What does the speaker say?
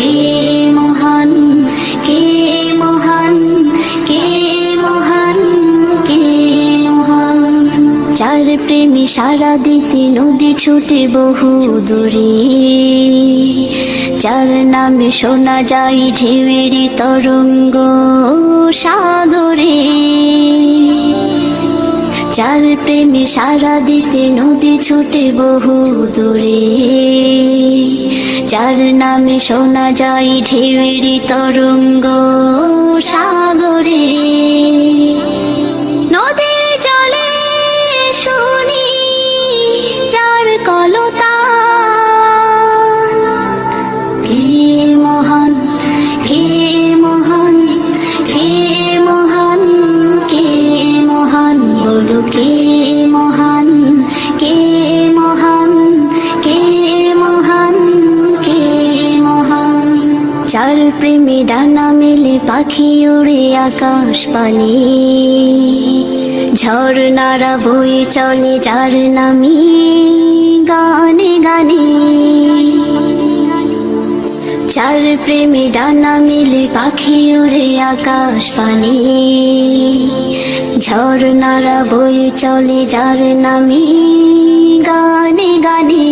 কে মহান কে মহান কে মহান প্রেমী সারা দিতে নদী ছুটে বহু দূরে, যার নামে শোনা যায় ঢেউয়েরই তরঙ্গ সাগরে। যার প্রেমে সারা দিতে নদী ছুটে বহু দূরে যার নামে শোনা যায় ঢেউরি তরঙ্গ সাগরে। চার প্রেমে ডানা মেলে পাখি উড়ে আকাশ পানে। ঝর্ণারা বই চলে যার নামি গানে গানে। চার প্রেমে ডানা মিলে পাখি উড়ে আকাশ পানে। ঝর্ণারা বয়ে চলে যার নামি গানে গানে।